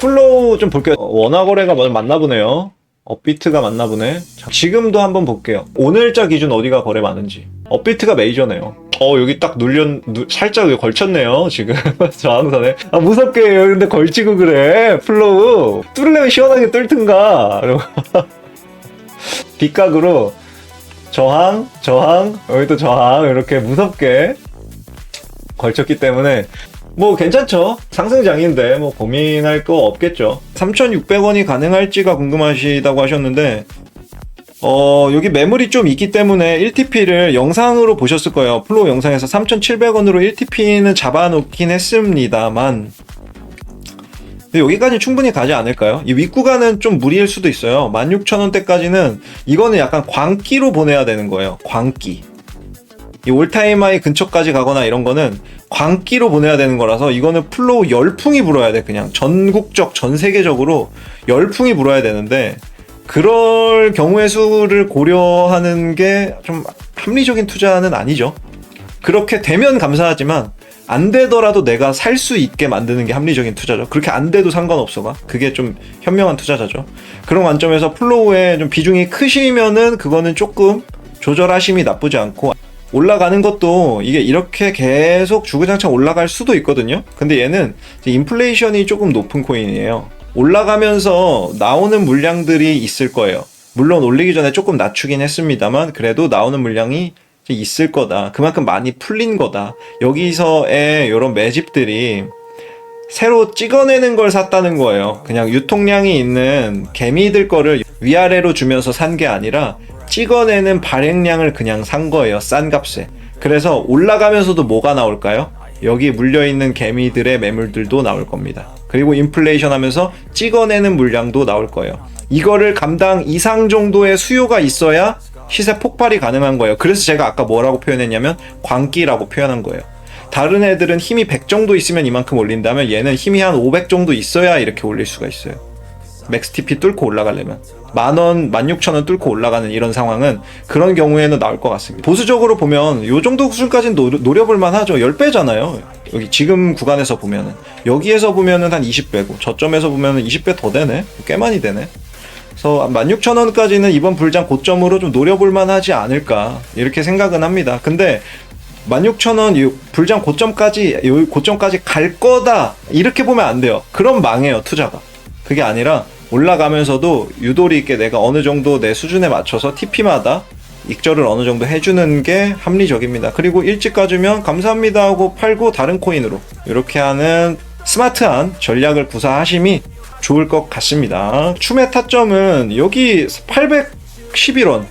플로우 좀 볼게요. 어, 원화 거래가 먼저 맞나 보네요. 업비트가 맞나 보네. 자, 지금도 한번 볼게요. 오늘자 기준 어디가 거래 많은지. 업비트가 메이저네요. 어, 여기 딱 눌려, 누- 살짝 걸쳤네요, 지금. 저항선에. 아, 무섭게, 여기 근데 걸치고 그래. 플로우. 뚫으려면 시원하게 뚫든가. 빗각으로 저항, 저항, 여기 또 저항, 이렇게 무섭게 걸쳤기 때문에 뭐 괜찮죠. 상승장인데 뭐 고민할 거 없겠죠. 3,600원이 가능할지가 궁금하시다고 하셨는데 어, 여기 매물이 좀 있기 때문에 1TP를 영상으로 보셨을 거예요. 플로우 영상에서 3,700원으로 1TP는 잡아놓긴 했습니다만 여기까지 충분히 가지 않을까요? 이 윗구간은 좀 무리일 수도 있어요. 16,000원대까지는 이거는 약간 광기로 보내야 되는 거예요. 광기. 이 올타임 하이 근처까지 가거나 이런 거는 광기로 보내야 되는 거라서 이거는 플로우 열풍이 불어야 돼 그냥 전국적 전 세계적으로 열풍이 불어야 되는데 그럴 경우의 수를 고려하는 게 좀 합리적인 투자는 아니죠. 그렇게 되면 감사하지만 안 되더라도 내가 살 수 있게 만드는 게 합리적인 투자죠. 그렇게 안 돼도 상관없어가. 그게 좀 현명한 투자자죠. 그런 관점에서 플로우에 좀 비중이 크시면은 그거는 조금 조절하심이 나쁘지 않고 올라가는 것도 이게 이렇게 계속 주구장창 올라갈 수도 있거든요. 근데 얘는 인플레이션이 조금 높은 코인이에요. 올라가면서 나오는 물량들이 있을 거예요. 물론 올리기 전에 조금 낮추긴 했습니다만 그래도 나오는 물량이 있을 거다. 그만큼 많이 풀린 거다. 여기서의 이런 매집들이 새로 찍어내는 걸 샀다는 거예요. 그냥 유통량이 있는 개미들 거를 위아래로 주면서 산 게 아니라 찍어내는 발행량을 그냥 산 거예요. 싼 값에. 그래서 올라가면서도 뭐가 나올까요? 여기 물려있는 개미들의 매물들도 나올 겁니다. 그리고 인플레이션 하면서 찍어내는 물량도 나올 거예요. 이거를 감당 이상 정도의 수요가 있어야 시세 폭발이 가능한 거예요. 그래서 제가 아까 뭐라고 표현했냐면 광기라고 표현한 거예요. 다른 애들은 힘이 100 정도 있으면 이만큼 올린다면 얘는 힘이 한 500 정도 있어야 이렇게 올릴 수가 있어요. 맥스 TP 뚫고 올라가려면 만 원, 만 육천 원 뚫고 올라가는 이런 상황은 그런 경우에는 나올 것 같습니다. 보수적으로 보면 요 정도 수준까지는 노려, 노려볼 만 하죠. 10배잖아요. 여기 지금 구간에서 보면은 여기에서 보면은 한 20배고 저점에서 보면은 20배 더 되네. 꽤 많이 되네. 그래서 16,000원까지는 이번 불장 고점으로 좀 노려볼 만 하지 않을까 이렇게 생각은 합니다. 근데 16,000원 이 불장 고점까지 요 고점까지 갈 거다 이렇게 보면 안 돼요. 그럼 망해요 투자가. 그게 아니라 올라가면서도 유도리 있게 내가 어느 정도 내 수준에 맞춰서 TP마다 익절을 어느 정도 해주는 게 합리적입니다. 그리고 일찍 가주면 감사합니다 하고 팔고 다른 코인으로 이렇게 하는 스마트한 전략을 구사하심이 좋을 것 같습니다. 추매 타점은 여기 811원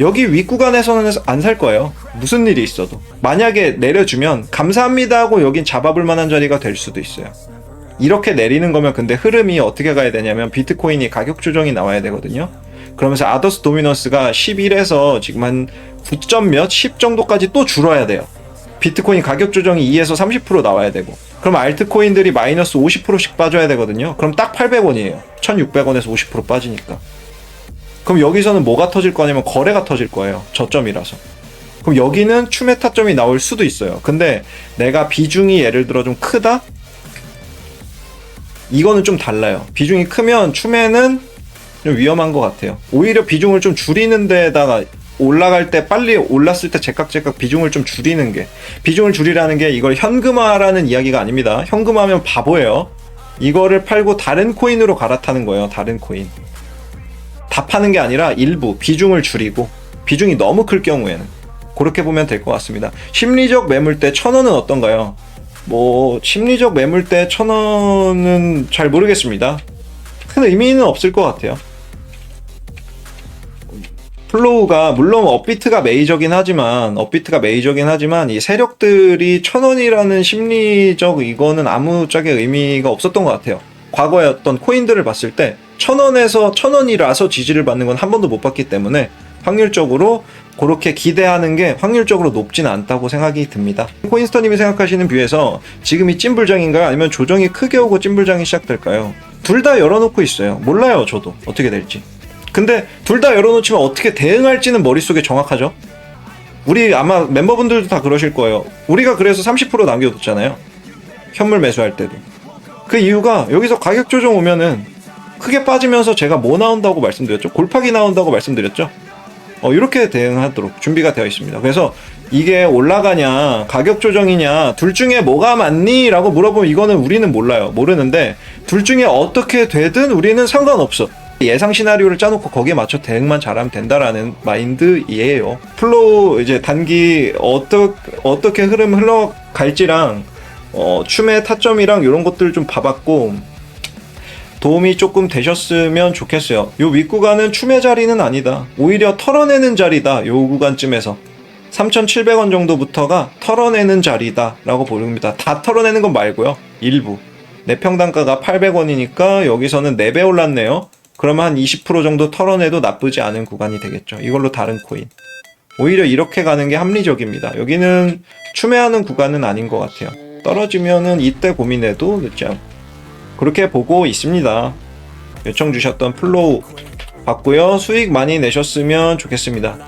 여기 윗구간에서는 안 살 거예요. 무슨 일이 있어도. 만약에 내려주면 감사합니다 하고 여긴 잡아볼 만한 자리가 될 수도 있어요. 이렇게 내리는 거면 근데 흐름이 어떻게 가야 되냐면 비트코인이 가격 조정이 나와야 되거든요. 그러면서 아더스 도미너스가 11에서 지금 한 9점 몇, 10 정도까지 또 줄어야 돼요. 비트코인 가격 조정이 2에서 30% 나와야 되고. 그럼 알트코인들이 마이너스 50%씩 빠져야 되거든요. 그럼 딱 800원이에요. 1600원에서 50% 빠지니까. 그럼 여기서는 뭐가 터질 거냐면 거래가 터질 거예요. 저점이라서. 그럼 여기는 추메 타점이 나올 수도 있어요. 근데 내가 비중이 예를 들어 좀 크다? 이거는 좀 달라요. 비중이 크면 추매는 좀 위험한 것 같아요. 오히려 비중을 좀 줄이는 데다가 올라갈 때 빨리 올랐을 때 제깍제깍 비중을 좀 줄이는 게 비중을 줄이라는 게 이걸 현금화라는 이야기가 아닙니다. 현금화하면 바보예요. 이거를 팔고 다른 코인으로 갈아타는 거예요. 다른 코인. 다 파는 게 아니라 일부 비중을 줄이고 비중이 너무 클 경우에는 그렇게 보면 될 것 같습니다. 심리적 매물대 천 원은 어떤가요? 뭐 심리적 매물대 천 원은 잘 모르겠습니다. 큰 의미는 없을 것 같아요. 플로우가 물론 업비트가 메이저긴 하지만 업비트가 메이저긴 하지만 이 세력들이 천 원이라는 심리적 이거는 아무짝에 의미가 없었던 것 같아요. 과거에 어떤 코인들을 봤을 때 천 원에서 천 원이라서 지지를 받는 건 한 번도 못 봤기 때문에 확률적으로 그렇게 기대하는 게 확률적으로 높지는 않다고 생각이 듭니다. 코인스터님이 생각하시는 뷰에서 지금이 찐불장인가요? 아니면 조정이 크게 오고 찐불장이 시작될까요? 둘 다 열어놓고 있어요. 몰라요, 저도 어떻게 될지. 근데 둘 다 열어놓지만 어떻게 대응할지는 머릿속에 정확하죠? 우리 아마 멤버분들도 다 그러실 거예요. 우리가 그래서 30% 남겨뒀잖아요. 현물 매수할 때도. 그 이유가 여기서 가격 조정 오면은 크게 빠지면서 제가 뭐 나온다고 말씀드렸죠? 골팍이 나온다고 말씀드렸죠? 어, 이렇게 대응하도록 준비가 되어 있습니다. 그래서 이게 올라가냐, 가격 조정이냐, 둘 중에 뭐가 맞니? 라고 물어보면 이거는 우리는 몰라요. 모르는데, 둘 중에 어떻게 되든 우리는 상관없어. 예상 시나리오를 짜놓고 거기에 맞춰 대응만 잘하면 된다라는 마인드이에요. 플로우 이제 단기 어떠, 어떻게 흐름 흘러갈지랑, 어, 춤의 타점이랑 이런 것들 좀 봐봤고, 도움이 조금 되셨으면 좋겠어요. 요 윗구간은 춤의 자리는 아니다. 오히려 털어내는 자리다. 요 구간쯤에서. 3,700원 정도부터가 털어내는 자리다. 라고 보입니다. 다 털어내는 건 말고요. 일부. 내 평단가가 800원이니까 여기서는 4배 올랐네요. 그러면 한 20% 정도 털어내도 나쁘지 않은 구간이 되겠죠. 이걸로 다른 코인. 오히려 이렇게 가는 게 합리적입니다. 여기는 추매하는 구간은 아닌 것 같아요. 떨어지면은 이때 고민해도 늦지 않고. 그렇게 보고 있습니다. 요청 주셨던 플로우 받고요. 수익 많이 내셨으면 좋겠습니다.